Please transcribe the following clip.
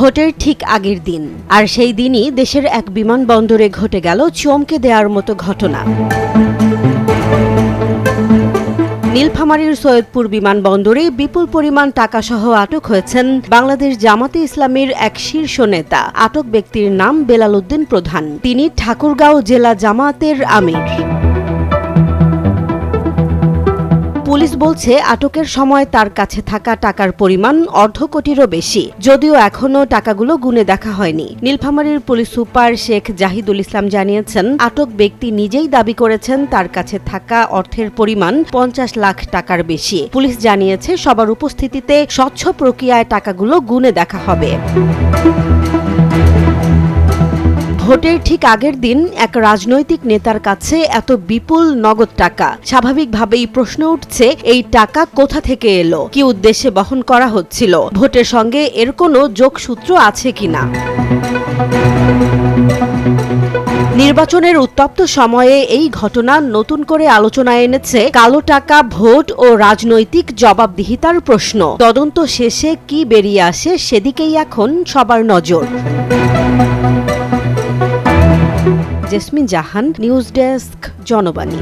ভোটের ঠিক আগের দিন। আর সেই দিনই দেশের এক বিমানবন্দরে ঘটে গেল চমকে দেওয়ার মতো ঘটনা। নীলফামারীর সৈয়দপুর বিমানবন্দরে বিপুল পরিমাণ টাকাসহ আটক হয়েছেন বাংলাদেশ জামাতে ইসলামীর এক শীর্ষ নেতা। আটক ব্যক্তির নাম বেলাল উদ্দিন প্রধান। তিনি ঠাকুরগাঁও জেলা জামাতের আমির। বলছে, আটকের সময় তার কাছে থাকা টাকার পরিমাণ অর্ধ কোটিরও বেশি। যদিও এখনও টাকাগুলো গুনে দেখা হয়নি। নীলফামারীর পুলিশ সুপার শেখ জাহিদুল ইসলাম জানিয়েছেন, আটক ব্যক্তি নিজেই দাবি করেছেন তার কাছে থাকা অর্থের পরিমাণ পঞ্চাশ লাখ টাকার বেশি। পুলিশ জানিয়েছে, সবার উপস্থিতিতে স্বচ্ছ প্রক্রিয়ায় টাকাগুলো গুনে দেখা হবে। ভোটের ঠিক আগের দিন এক রাজনৈতিক নেতার কাছে এত বিপুল নগদ টাকা। স্বাভাবিকভাবেই প্রশ্ন উঠছে, এই টাকা কোথা থেকে এলো? কি উদ্দেশ্যে বহন করা হচ্ছিল? ভোটের সঙ্গে এর কোনো যোগসূত্র আছে কিনা? নির্বাচনের উত্তপ্ত সময়ে এই ঘটনা নতুন করে আলোচনায় এনেছে কালো টাকা, ভোট ও রাজনৈতিক জবাবদিহিতার প্রশ্ন। তদন্ত শেষে কি বেরিয়ে আসে সেদিকেই এখন সবার নজর। Jasmin Jahan news desk Janobani.